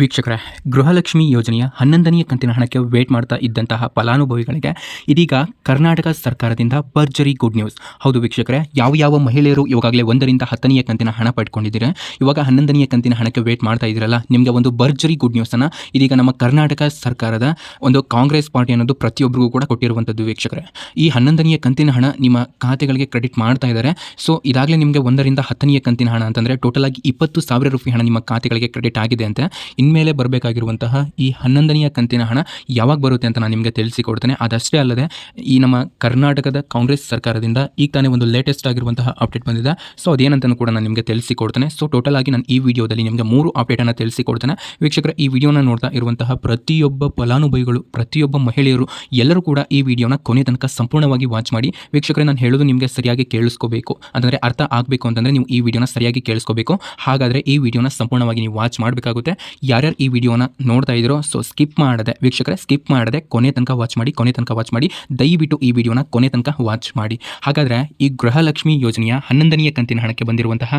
ವೀಕ್ಷಕರೇ, ಗೃಹಲಕ್ಷ್ಮಿ ಯೋಜನೆಯ ಹನ್ನೊಂದನೆಯ ಕಂತಿನ ಹಣಕ್ಕೆ ವೇಟ್ ಮಾಡ್ತಾ ಇದ್ದಂತಹ ಫಲಾನುಭವಿಗಳಿಗೆ ಇದೀಗ ಕರ್ನಾಟಕ ಸರ್ಕಾರದಿಂದ ಭರ್ಜರಿ ಗುಡ್ ನ್ಯೂಸ್ ಹೌದು ವೀಕ್ಷಕರೇ, ಯಾವ ಯಾವ ಮಹಿಳೆಯರು ಇವಾಗಲೇ ಒಂದರಿಂದ ಹತ್ತನೆಯ ಕಂತಿನ ಹಣ ಪಡ್ಕೊಂಡಿದ್ದೀರಿ? ಇವಾಗ ಹನ್ನೊಂದನೆಯ ಕಂತಿನ ಹಣಕ್ಕೆ ವೇಟ್ ಮಾಡ್ತಾ ಇದ್ದೀರಲ್ಲ, ನಿಮಗೆ ಒಂದು ಭರ್ಜರಿ ಗುಡ್ ನ್ಯೂಸನ್ನು ಇದೀಗ ನಮ್ಮ ಕರ್ನಾಟಕ ಸರ್ಕಾರದ ಒಂದು ಕಾಂಗ್ರೆಸ್ ಪಾರ್ಟಿ ಅನ್ನೋದು ಪ್ರತಿಯೊಬ್ಬರಿಗೂ ಕೂಡ ಕೊಟ್ಟಿರುವಂಥದ್ದು ವೀಕ್ಷಕರೇ. ಈ ಹನ್ನೊಂದನೆಯ ಕಂತಿನ ಹಣ ನಿಮ್ಮ ಖಾತೆಗಳಿಗೆ ಕ್ರೆಡಿಟ್ ಮಾಡ್ತಾ ಇದ್ದಾರೆ. ಸೊ ಇದಾಗಲೇ ನಿಮಗೆ ಒಂದರಿಂದ ಹತ್ತನೆಯ ಕಂತಿನ ಹಣ ಅಂತಂದರೆ ಟೋಟಲ್ ಆಗಿ ಇಪ್ಪತ್ತು ಸಾವಿರ ರೂಪಾಯಿ ಹಣ ನಿಮ್ಮ ಖಾತೆಗಳಿಗೆ ಕ್ರೆಡಿಟ್ ಆಗಿದೆ ಅಂತ. ಇನ್ಮೇಲೆ ಬರಬೇಕಾಗಿರುವಂತಹ ಈ ಹನ್ನೊಂದನೆಯ ಕಂತಿನ ಹಣ ಯಾವಾಗ ಬರುತ್ತೆ ಅಂತ ನಾನು ನಿಮಗೆ ತಿಳಿಸಿಕೊಡ್ತೇನೆ. ಅದಷ್ಟೇ ಅಲ್ಲದೆ ಈ ನಮ್ಮ ಕರ್ನಾಟಕದ ಕಾಂಗ್ರೆಸ್ ಸರ್ಕಾರದಿಂದ ಈಗ ತಾನೇ ಒಂದು ಲೇಟೆಸ್ಟ್ ಆಗಿರುವಂತಹ ಅಪ್ಡೇಟ್ ಬಂದಿದೆ. ಸೊ ಅದೇನಂತನೂ ಕೂಡ ನಾನು ನಿಮಗೆ ತಿಳಿಸಿಕೊಡ್ತೇನೆ. ಸೊ ಟೋಟಲ್ ಆಗಿ ನಾನು ಈ ವಿಡಿಯೋದಲ್ಲಿ ನಿಮಗೆ ಮೂರು ಅಪ್ಡೇಟನ್ನು ತಿಳಿಸಿಕೊಡ್ತೇನೆ. ವೀಕ್ಷಕರ, ಈ ವಿಡಿಯೋನ ನೋಡ್ತಾ ಇರುವಂತಹ ಪ್ರತಿಯೊಬ್ಬ ಫಲಾನುಭವಿಗಳು, ಪ್ರತಿಯೊಬ್ಬ ಮಹಿಳೆಯರು ಎಲ್ಲರೂ ಕೂಡ ಈ ವಿಡಿಯೋನ ಕೊನೆ ತನಕ ಸಂಪೂರ್ಣವಾಗಿ ವಾಚ್ ಮಾಡಿ. ವೀಕ್ಷಕರೇ, ನಾನು ಹೇಳೋದು ನಿಮಗೆ ಸರಿಯಾಗಿ ಕೇಳಿಸ್ಕೋಬೇಕು. ಅಂದರೆ ಅರ್ಥ ಆಗಬೇಕು ಅಂತಂದರೆ ನೀವು ಈ ವಿಡಿಯೋನ ಸರಿಯಾಗಿ ಕೇಳಿಸ್ಕೋಬೇಕು. ಹಾಗಾದರೆ ಈ ವಿಡಿಯೋನ ಸಂಪೂರ್ಣವಾಗಿ ನೀವು ವಾಚ್ ಮಾಡಬೇಕಾಗುತ್ತೆ. ಯಾರ್ಯಾರು ಈ ವಿಡಿಯೋನ ನೋಡ್ತಾ ಇದ್ದೀರೋ ಸೊ ಸ್ಕಿಪ್ ಮಾಡದೆ, ವೀಕ್ಷಕರೇ ಸ್ಕಿಪ್ ಮಾಡದೆ ಕೊನೆ ತನಕ ವಾಚ್ ಮಾಡಿ, ಕೊನೆ ತನಕ ವಾಚ್ ಮಾಡಿ, ದಯವಿಟ್ಟು ಈ ವಿಡಿಯೋನ ಕೊನೆ ತನಕ ವಾಚ್ ಮಾಡಿ. ಹಾಗಾದರೆ ಈ ಗೃಹಲಕ್ಷ್ಮಿ ಯೋಜನೆಯ ಹನ್ನೊಂದನೆಯ ಕಂತಿನ ಹಣಕ್ಕೆ ಬಂದಿರುವಂತಹ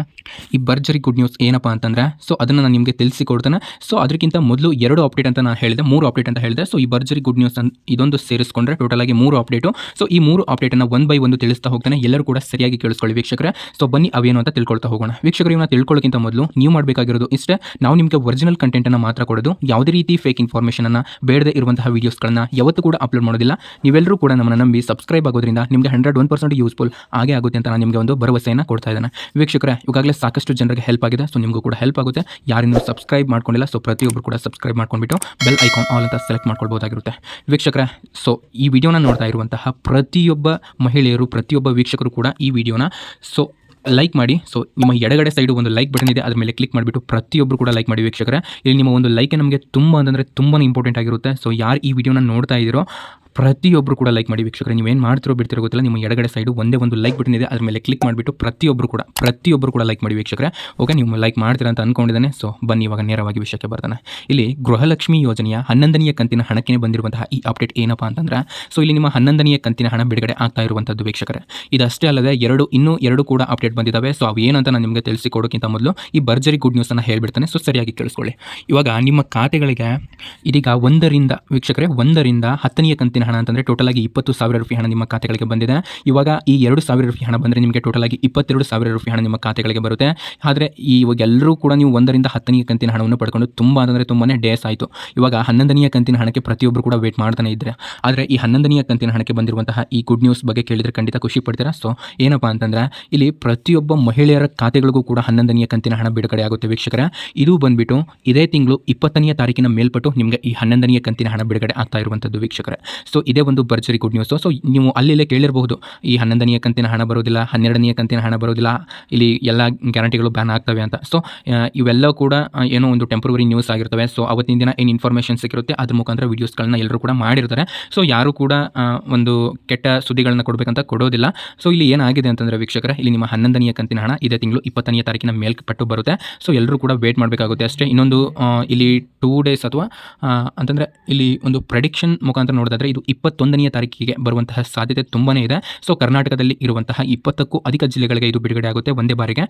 ಈ ಭರ್ಜರಿ ಗುಡ್ ನ್ಯೂಸ್ ಏನಪ್ಪ ಅಂತಂದರೆ ಸೊ ಅದನ್ನು ನಾನು ನಿಮಗೆ ತಿಳಿಸಿಕೊಡ್ತೇನೆ. ಸೊ ಅದಕ್ಕಿಂತ ಮೊದಲು ಎರಡು ಅಪ್ಡೇಟ್ ಅಂತ ನಾನು ಹೇಳಿದೆ, ಮೂರು ಅಪ್ಡೇಟ್ ಅಂತ ಹೇಳಿದೆ. ಸೊ ಈ ಭರ್ಜರಿ ಗುಡ್ ನ್ಯೂಸ್ ಇದೊಂದು ಸೇರಿಸ್ಕೊಂಡ್ರೆ ಟೋಟಲ್ ಆಗಿ ಮೂರು ಅಪ್ಡೇಟು ಸೊ ಈ ಮೂರು ಅಪ್ಡೇಟನ್ನು ಒನ್ ಬೈ ಒಂದು ತಿಳಿಸ್ತಾ ಹೋಗ್ತಾನೆ. ಎಲ್ಲರೂ ಕೂಡ ಸರಿಯಾಗಿ ಕೇಳಿಸ್ಕೊಳ್ಳಿ ವೀಕ್ಷಕರೇ. ಸೊ ಬನ್ನಿ ಅವೇನು ಅಂತ ತಿಳ್ಕೊಳ್ತಾ ಹೋಗೋಣ. ವೀಕ್ಷಕರು ಇವನ್ನ ತಿಳ್ಕೊಳ್ಳೋಕ್ಕಿಂತ ಮೊದಲು ನೀವು ಮಾಡಬೇಕಾಗಿರೋದು ಇಷ್ಟೇ. ನಾವು ನಿಮಗೆ ಒರಿಜಿನಲ್ ಕಂಟೆಂಟನ್ನು ಮಾತ್ರ ಕೊಡೋದು, ಯಾವುದೇ ರೀತಿ ಫೇಕ್ ಇನ್ಫಾರ್ಮೇಷನನ್ನು ಬೇಡದೇ ಇರುವಂತಹ ವೀಡಿಯೋಸ್ಗಳನ್ನು ಯಾವತ್ತೂ ಕೂಡ ಅಪ್ಲೋಡ್ ಮಾಡೋದಿಲ್ಲ. ನೀವೆಲ್ಲರೂ ಕೂಡ ನಮ್ಮನ್ನು ನಂಬಿ ಸಬ್ಸ್ಕ್ರೈಬ್ ಆಗೋದ್ರಿಂದ ನಿಮಗೆ ಹಂಡ್ರೆಡ್ ಒನ್ ಪರ್ಸೆಂಟ್ ಯೂಸ್ಫುಲ್ ಆಗೇ ಆಗುತ್ತೆ ಅಂತ ನಾನು ನಿಮಗೆ ಒಂದು ಭರವಸೆಯನ್ನು ಕೊಡ್ತಾ ಇದ್ದಾನೆ. ವೀಕ್ಷಕರೇ, ಈಗಾಗಲೇ ಸಾಕಷ್ಟು ಜನರಿಗೆ ಹೆಲ್ಪ್ ಆಗಿದೆ ಸೊ ನಿಮಗೂ ಕೂಡ ಹೆಲ್ಪ್ ಆಗುತ್ತೆ. ಯಾರಿನ್ನೂ ಸಬ್ಸ್ಕ್ರೈಬ್ ಮಾಡ್ಕೊಂಡಿಲ್ಲ ಸೊ ಪ್ರತಿಯೊಬ್ಬರು ಕೂಡ ಸಬ್ಸ್ಕ್ರೈಬ್ ಮಾಡ್ಕೊಂಡ್ಬಿಟ್ಟು ಬೆಲ್ ಐಕಾನ್ ಆಲ್ ಅಂತ ಸೆಲೆಕ್ಟ್ ಮಾಡ್ಕೊಳ್ಬೋದಾಗಿರುತ್ತೆ. ವೀಕ್ಷಕರೇ ಸೊ ಈ ವಿಡಿಯೋನ ನೋಡ್ತಾ ಇರುವಂತಹ ಪ್ರತಿಯೊಬ್ಬ ಮಹಿಳೆಯರು, ಪ್ರತಿಯೊಬ್ಬ ವೀಕ್ಷಕರು ಕೂಡ ಈ ವಿಡಿಯೋನ ಸೊ ಲೈಕ್ ಮಾಡಿ. ಸೊ ನಿಮ್ಮ ಎಡಗಡೆ ಸೈಡು ಒಂದು ಲೈಕ್ ಬಟನ್ ಇದೆ, ಅದ್ರ ಮೇಲೆ ಕ್ಲಿಕ್ ಮಾಡಿಬಿಟ್ಟು ಪ್ರತಿಯೊಬ್ಬರು ಕೂಡ ಲೈಕ್ ಮಾಡಿ ವೀಕ್ಷಕರ. ಇಲ್ಲಿ ನಿಮ್ಮ ಒಂದು ಲೈಕ್ ನಮಗೆ ತುಂಬ ಅಂತಂದರೆ ತುಂಬಾ ಇಂಪಾರ್ಟೆಂಟ್ ಆಗಿರುತ್ತೆ. ಸೊ ಯಾರು ಈ ವಿಡಿಯೋನ ನೋಡ್ತಾ ಇದ್ದೀರೋ ಪ್ರತಿಯೊಬ್ಬರು ಕೂಡ ಲೈಕ್ ಮಾಡಿ ವೀಕ್ಷಕರೇ ಏನು ಮಾಡ್ತಿರೋ ಬಿಡ್ತಿರೋ ಗೊತ್ತಿಲ್ಲ. ನಿಮ್ಮ ಎಡಗಡೆ ಸೈಡು ಒಂದೇ ಒಂದು ಲೈಕ್ ಬಟನ್ ಇದೆ. ಅದ್ರ ಮೇಲೆ ಕ್ಲಿಕ್ ಮಾಡಿಬಿಟ್ಟು ಪ್ರತಿಯೊಬ್ಬರು ಕೂಡ ಪ್ರತಿಯೊಬ್ಬರು ಕೂಡ ಲೈಕ್ ಮಾಡಿ ವೀಕ್ಷಕರೇ. ಓಕೆ ನೀವು ಲೈಕ್ ಮಾಡ್ತೀರಾ ಅಂತ ಅಂದ್ಕೊಂಡಿದ್ದಾನೆ ಸೊ ಬನ್ನಿ, ಇವಾಗ ನೇರವಾಗಿ ವಿಷಯಕ್ಕೆ ಬರ್ತಾನೆ. ಇಲ್ಲಿ ಗೃಹಲಕ್ಷ್ಮಿ ಯೋಜನೆಯ ಹನ್ನೊಂದನೆಯ ಕಂತಿನ ಹಣಕ್ಕೆ ಬಂದಿರುವಂತಹ ಈ ಅಪ್ಡೇಟ್ ಏನಪ್ಪ ಅಂತಂದ್ರೆ ಸೊ ಇಲ್ಲಿ ನಿಮ್ಮ ಹನ್ನೊಂದನೆಯ ಕಂತಿನ ಹಣ ಬಿಡುಗಡೆ ಆಗ್ತಾ ಇರುವಂಥದ್ದು ವೀಕ್ಷಕರೇ. ಇದಷ್ಟೇ ಅಲ್ಲದೆ ಎರಡು, ಇನ್ನೂ ಎರಡು ಕೂಡ ಅಪ್ಡೇಟ್ ಬಂದಿದ್ದಾವೆ. ಸೊ ಅವು ಏನಂತ ನಾನು ನಿಮಗೆ ತಿಳಿಸಿಕೊಡೋಕ್ಕಿಂತ ಮೊದಲು ಈ ಭರ್ಜರಿ ಗುಡ್ ನ್ಯೂಸ್ ಅನ್ನು ಹೇಳ್ಬಿಡ್ತಾನೆ. ಸೊ ಸರಿಯಾಗಿ ಕೇಳಿಸ್ಕೊಳ್ಳಿ. ಇವಾಗ ನಿಮ್ಮ ಖಾತೆಗಳಿಗೆ ಇದೀಗ ಒಂದರಿಂದ, ವೀಕ್ಷಕರೇ, ಒಂದರಿಂದ ಹತ್ತನೆಯ ಕಂತಿನ ಹಣ ಅಂತಂದರೆ ಟೋಟಲ್ ಆಗಿ ಇಪ್ಪತ್ತು ಸಾವಿರ ರೂಪಾಯಿ ಹಣ ನಿಮ್ಮ ಖಾತೆಗಳಿಗೆ ಬಂದಿದೆ. ಇವಾಗ ಈ ಎರಡು ಸಾವಿರ ರೂಪಾಯಿ ಹಣ ಬಂದರೆ ನಿಮಗೆ ಟೋಟಲ್ ಆಗಿ ಇಪ್ಪತ್ತೆರಡು ಸಾವಿರ ರೂಪಾಯಿ ಹಣ ನಿಮ್ಮ ಖಾತೆಗಳಿಗೆ ಬರುತ್ತೆ. ಆದರೆ ಇವಾಗ ಎಲ್ಲರೂ ಕೂಡ ನೀವು ಒಂದರಿಂದ ಹತ್ತನೆಯ ಕಂತಿನ ಹಣವನ್ನು ಪಡ್ಕೊಂಡು ತುಂಬ ಅಂದರೆ ತುಂಬಾ ಡೇಸ್ ಆಯಿತು. ಇವಾಗ ಹನ್ನೊಂದನೆಯ ಕಂತಿನ ಹಣಕ್ಕೆ ಪ್ರತಿಯೊಬ್ಬರು ಕೂಡ ವೇಟ್ ಮಾಡ್ತಾನೆ ಇದ್ದರೆ ಆದರೆ ಈ ಹನ್ನೊಂದನೆಯ ಕಂತಿನ ಹಣಕ್ಕೆ ಬಂದಿರುವಂತಹ ಈ ಗುಡ್ ನ್ಯೂಸ್ ಬಗ್ಗೆ ಕೇಳಿದರೆ ಖಂಡಿತ ಖುಷಿ ಪಡ್ತೀರಾ? ಸೊ ಏನಪ್ಪ ಅಂತಂದರೆ ಇಲ್ಲಿ ಪ್ರತಿಯೊಬ್ಬ ಮಹಿಳೆಯರ ಖಾತೆಗಳಿಗೂ ಕೂಡ ಹನ್ನೊಂದನೆಯ ಕಂತಿನ ಹಣ ಬಿಡುಗಡೆ ಆಗುತ್ತೆ ವೀಕ್ಷಕರ. ಇದು ಬಂದ್ಬಿಟ್ಟು ಇದೇ ತಿಂಗಳು ಇಪ್ಪತ್ತನೆಯ ತಾರೀಕಿನ ಮೇಲ್ಪಟ್ಟು ನಿಮಗೆ ಈ ಹನ್ನೊಂದನೆಯ ಕಂತಿನ ಹಣ ಬಿಡುಗಡೆ ಆಗ್ತಾ ಇರುವಂಥದ್ದು ವೀಕ್ಷಕರೇ. ಸೊ ಇದೇ ಒಂದು ಭರ್ಜರಿ ಗುಡ್ ನ್ಯೂಸು ಸೊ ನೀವು ಅಲ್ಲಿಲ್ಲೇ ಕೇಳಿರಬಹುದು, ಈ ಹನ್ನೊಂದನೆಯ ಕಂತಿನ ಹಣ ಬರೋದಿಲ್ಲ, ಹನ್ನೆರಡನೆಯ ಕಂತಿನ ಹಣ ಬರೋದಿಲ್ಲ, ಇಲ್ಲಿ ಎಲ್ಲ ಗ್ಯಾರಂಟಿಗಳು ಬ್ಯಾನ್ ಆಗ್ತವೆ ಅಂತ. ಸೊ ಇವೆಲ್ಲ ಕೂಡ ಏನೋ ಒಂದು ಟೆಂಪ್ರವರಿ ನ್ಯೂಸ್ ಆಗಿರ್ತವೆ. ಸೊ ಅವತ್ತಿನ ದಿನ ಏನು ಇನ್ಫಾರ್ಮೇಷನ್ ಸಿಕ್ಕಿರುತ್ತೆ, ಅದ್ರ ಮುಖಾಂತರ ವೀಡಿಯೋಸ್ಗಳನ್ನ ಎಲ್ಲರೂ ಕೂಡ ಮಾಡಿರ್ತಾರೆ. ಸೊ ಯಾರು ಕೂಡ ಒಂದು ಕೆಟ್ಟ ಸುದ್ದಿಗಳನ್ನ ಕೊಡಬೇಕಂತ ಕೊಡೋದಿಲ್ಲ. ಸೊ ಇಲ್ಲಿ ಏನಾಗಿದೆ ಅಂತಂದರೆ ವೀಕ್ಷಕರ, ಇಲ್ಲಿ ನಿಮ್ಮ ಹನ್ನೊಂದನೆಯ ಕಂತಿನ ಹಣ ಇದೇ ತಿಂಗಳು ಇಪ್ಪತ್ತನೆಯ ತಾರೀಕಿನ ಮೇಲ್ಪಟ್ಟು ಬರುತ್ತೆ. ಸೊ ಎಲ್ಲರೂ ಕೂಡ ವೇಟ್ ಮಾಡಬೇಕಾಗುತ್ತೆ ಅಷ್ಟೇ. ಇನ್ನೊಂದು ಇಲ್ಲಿ ಟೂ ಡೇಸ್ ಅಥವಾ ಅಂತಂದರೆ ಇಲ್ಲಿ ಒಂದು ಪ್ರೆಡಿಕ್ಷನ್ ಮುಖಾಂತರ ನೋಡೋದಾದ್ರೆ ಇದು ಇಪ್ಪತ್ತೊಂದನೆಯ ತಾರೀಕಿಗೆ ಬರುವಂತಹ ಸಾಧ್ಯತೆ ತುಂಬಾ ಇದೆ. ಸೊ ಕರ್ನಾಟಕದಲ್ಲಿ ಇರುವಂತಹ ಇಪ್ಪತ್ತಕ್ಕೂ ಅಧಿಕ ಜಿಲ್ಲೆಗಳಿಗೆ ಇದು ಬಿಡುಗಡೆ ಆಗುತ್ತೆ ಒಂದೇ ಬಾರಿಗೆ.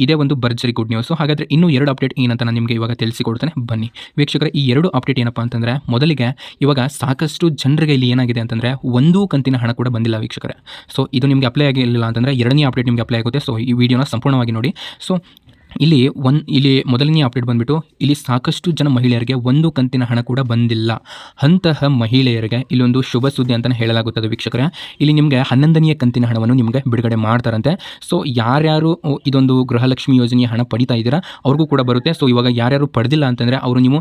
ಇದೇ ಒಂದು ಭರ್ಜರಿ ಗುಡ್ ನ್ಯೂಸ್ ಹಾಗಾದರೆ ಇನ್ನೂ ಎರಡು ಅಪ್ಡೇಟ್ ಏನಂತ ನಾನು ನಿಮಗೆ ಇವಾಗ ತಿಳಿಸಿಕೊಡ್ತೇನೆ. ಬನ್ನಿ. ವೀಕ್ಷಕರ, ಈ ಎರಡು ಅಪ್ಡೇಟ್ ಏನಪ್ಪ ಅಂತಂದರೆ, ಮೊದಲಿಗೆ ಇವಾಗ ಸಾಕಷ್ಟು ಜನರಿಗೆ ಇಲ್ಲಿ ಏನಾಗಿದೆ ಅಂತಂದರೆ, ಒಂದೂ ಕಂತಿನ ಹಣ ಕೂಡ ಬಂದಿಲ್ಲ ವೀಕ್ಷಕರೇ. ಸೊ ಇದು ನಿಮಗೆ ಅಪ್ಲೈ ಆಗಿರಲಿಲ್ಲ ಅಂತಂದರೆ, ಎರಡನೇ ಅಪ್ಡೇಟ್ ನಿಮಗೆ ಅಪ್ಲೈ ಆಗುತ್ತೆ. ಸೊ ಈ ವಿಡಿಯೋನ ಸಂಪೂರ್ಣವಾಗಿ ನೋಡಿ. ಸೊ ಇಲ್ಲಿ ಒನ್, ಇಲ್ಲಿ ಮೊದಲನೇ ಅಪ್ಡೇಟ್ ಬಂದ್ಬಿಟ್ಟು, ಇಲ್ಲಿ ಸಾಕಷ್ಟು ಜನ ಮಹಿಳೆಯರಿಗೆ ಒಂದು ಕಂತಿನ ಹಣ ಕೂಡ ಬಂದಿಲ್ಲ. ಅಂತಹ ಮಹಿಳೆಯರಿಗೆ ಇಲ್ಲೊಂದು ಶುಭ ಸುದ್ದಿ ಅಂತಲೇ ಹೇಳಲಾಗುತ್ತದೆ ವೀಕ್ಷಕರೇ. ಇಲ್ಲಿ ನಿಮಗೆ ಹನ್ನೊಂದನೆಯ ಕಂತಿನ ಹಣವನ್ನು ನಿಮಗೆ ಬಿಡುಗಡೆ ಮಾಡ್ತಾರಂತೆ. ಸೊ ಯಾರ್ಯಾರು ಇದೊಂದು ಗೃಹಲಕ್ಷ್ಮಿ ಯೋಜನೆಯ ಹಣ ಪಡಿತಾ ಇದ್ದೀರಾ, ಅವ್ರಿಗೂ ಕೂಡ ಬರುತ್ತೆ. ಸೊ ಇವಾಗ ಯಾರ್ಯಾರು ಪಡೆದಿಲ್ಲ ಅಂತಂದರೆ, ಅವರು ನೀವು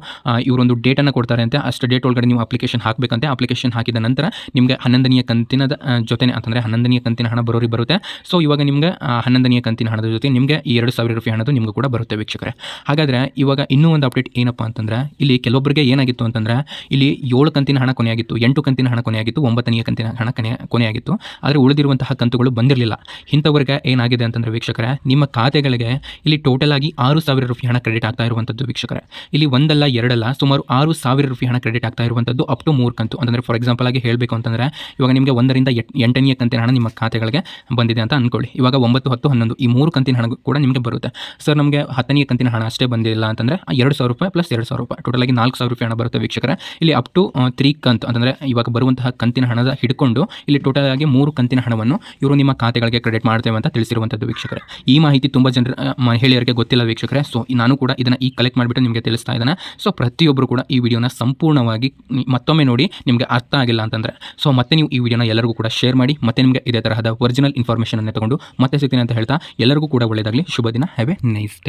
ಇವರೊಂದು ಡೇಟನ್ನು ಕೊಡ್ತಾರೆ ಅಂತೆ. ಅಷ್ಟು ಡೇಟ್ ಒಳಗಡೆ ನೀವು ಅಪ್ಲಿಕೇಶನ್ ಹಾಕಬೇಕಂತೆ. ಅಪ್ಲಿಕೇಶನ್ ಹಾಕಿದ ನಂತರ ನಿಮಗೆ ಹನ್ನೊಂದನೆಯ ಕಂತಿನದ ಜೊತೆನೇ, ಅಂತಂದರೆ ಹನ್ನೊಂದನೆಯ ಕಂತಿನ ಹಣ ಬರೋರಿಗೆ ಬರುತ್ತೆ. ಸೊ ಇವಾಗ ನಿಮಗೆ ಹನ್ನೊಂದನೆಯ ಕಂತಿನ ಹಣದ ಜೊತೆ ನಿಮಗೆ ಎರಡು ಸಾವಿರ ರೂಪಾಯಿ ಹಣದು ನಿಮಗೂ ಕೂಡ ಬರುತ್ತೆ ವೀಕ್ಷಕರೇ. ಹಾಗಾದರೆ ಇವಾಗ ಇನ್ನೂ ಒಂದು ಅಪ್ಡೇಟ್ ಏನಪ್ಪ ಅಂತಂದ್ರೆ, ಇಲ್ಲಿ ಕೆಲವೊಬ್ಬರಿಗೆ ಏನಾಗಿತ್ತು ಅಂತಂದ್ರೆ, ಇಲ್ಲಿ ಏಳು ಕಂತಿನ ಹಣ ಕೊನೆಯಾಗಿತ್ತು, ಎಂಟು ಕಂತಿನ ಹಣ ಕೊನೆಯಾಗಿತ್ತು, ಒಂಬತ್ತನೆಯ ಕಂತಿನ ಹಣ ಕೊನೆ, ಕೊನೆಯಾಗಿತ್ತು. ಆದರೆ ಉಳಿದಿರುವಂತಹ ಕಂತುಗಳು ಬಂದಿರಲಿಲ್ಲ. ಇಂಥವ್ರಿಗೆ ಏನಾಗಿದೆ ಅಂತಂದರೆ ವೀಕ್ಷಕರೇ, ನಿಮ್ಮ ಖಾತೆಗಳಿಗೆ ಇಲ್ಲಿ ಟೋಟಲ್ ಆಗಿ ಆರು ಸಾವಿರ ರೂಪಾಯಿ ಹಣ ಕ್ರೆಡಿಟ್ ಆಗ್ತಾ ಇರುವಂಥದ್ದು ವೀಕ್ಷಕರೇ. ಇಲ್ಲಿ ಒಂದಲ್ಲ, ಎರಡಲ್ಲ, ಸುಮಾರು ಆರು ಸಾವಿರ ರೂಪಾಯಿ ಹಣ ಕ್ರೆಡಿಟ್ ಆಗ್ತಾ ಇರುವಂಥದ್ದು ಅಪ್ ಟು ಮೂರು ಕಂತು. ಅಂದರೆ ಫಾರ್ ಎಕ್ಸಾಂಪಲ್ ಆಗಿ ಹೇಳಬೇಕು ಅಂತಂದರೆ, ಇವಾಗ ನಿಮಗೆ ಒಂದರಿಂದ ಎಟ್, ಎಂಟನೆಯ ಕಂತಿನ ಹಣ ನಿಮ್ಮ ಖಾತೆಗಳಿಗೆ ಬಂದಿದೆ ಅಂತ ಅಂದ್ಕೊಳ್ಳಿ ಇವಾಗ ಒಂಬತ್ತು, ಹತ್ತು, ಹನ್ನೊಂದು ಈ ಮೂರು ಕಂತಿನ ಹಣ ಕೂಡ ನಿಮಗೆ ಬರುತ್ತೆ. ಸೊ ಸರ್, ನಮಗೆ ಹತ್ತನೇ ಕಂತಿನ ಹಣ ಅಷ್ಟೇ ಬಂದಿಲ್ಲ ಅಂತಂದರೆ ಎರಡು ಸಾವಿರ ರೂಪಾಯಿ ಪ್ಲಸ್ ಎರಡು ಸಾವಿರ ರೂಪಾಯಿ. ಟೋಟಲ್ ಆಗಿ ನಾಲ್ಕು ಸಾವಿರ ರೂಪಾಯಿ ಹಣ ಬರುತ್ತೆ ವೀಕ್ಷಕರ. ಇಲ್ಲಿ ಅಪ್ ಟು ತ್ರೀ ಕಂತ್ ಅಂತಂದರೆ ಇವಾಗ ಬರುವಂತಹ ಕಂತಿನ ಹಣದ ಹಿಡ್ಕೊಂಡು ಇಲ್ಲಿ ಟೋಟಲ್ ಆಗಿ ಮೂರು ಕಂತಿನ ಹಣವನ್ನು ಇವರು ನಿಮ್ಮ ಖಾತೆಗಳಿಗೆ ಕ್ರೆಡಿಟ್ ಮಾಡ್ತೇವೆ ಅಂತ ತಿಳಿಸಿರುವಂಥದ್ದು ವೀಕ್ಷಕರೇ. ಈ ಮಾಹಿತಿ ತುಂಬ ಜನರ ಮಹಿಳೆಯರಿಗೆ ಗೊತ್ತಿಲ್ಲ ವೀಕ್ಷಕರೇ. ಸೊ ನಾನು ಕೂಡ ಇದನ್ನು ಈ ಕಲೆಕ್ಟ್ ಮಾಡಿಬಿಟ್ಟು ನಿಮಗೆ ತಿಳಿಸ್ತಾ ಇದ್ದಾನೆ. ಸೊ ಪ್ರತಿಯೊಬ್ಬರು ಕೂಡ ಈ ವಿಡಿಯೋನ ಸಂಪೂರ್ಣವಾಗಿ ಮತ್ತೊಮ್ಮೆ ನೋಡಿ ನಿಮಗೆ ಅರ್ಥ ಆಗಿಲ್ಲ ಅಂತಂದರೆ. ಸೊ ಮತ್ತೆ ನೀವು ಈ ವಿಡಿಯೋನ ಎಲ್ಲರಿಗೂ ಕೂಡ ಶೇರ್ ಮಾಡಿ, ಮತ್ತೆ ನಿಮಗೆ ಇದೇ ತರಹದ ಒರಿಜಿನಲ್ ಇನ್ಫಾರ್ಮೇಷನ್ ಅನ್ನು ತಗೊಂಡು ಮತ್ತೆ ಸಿಗ್ತೀನಿ ಅಂತ ಹೇಳ್ತಾ ಎಲ್ಲರಿಗೂ ಕೂಡ ಒಳ್ಳೆಯದಾಗಲಿ ಶುಭ ದಿನ. Have A nice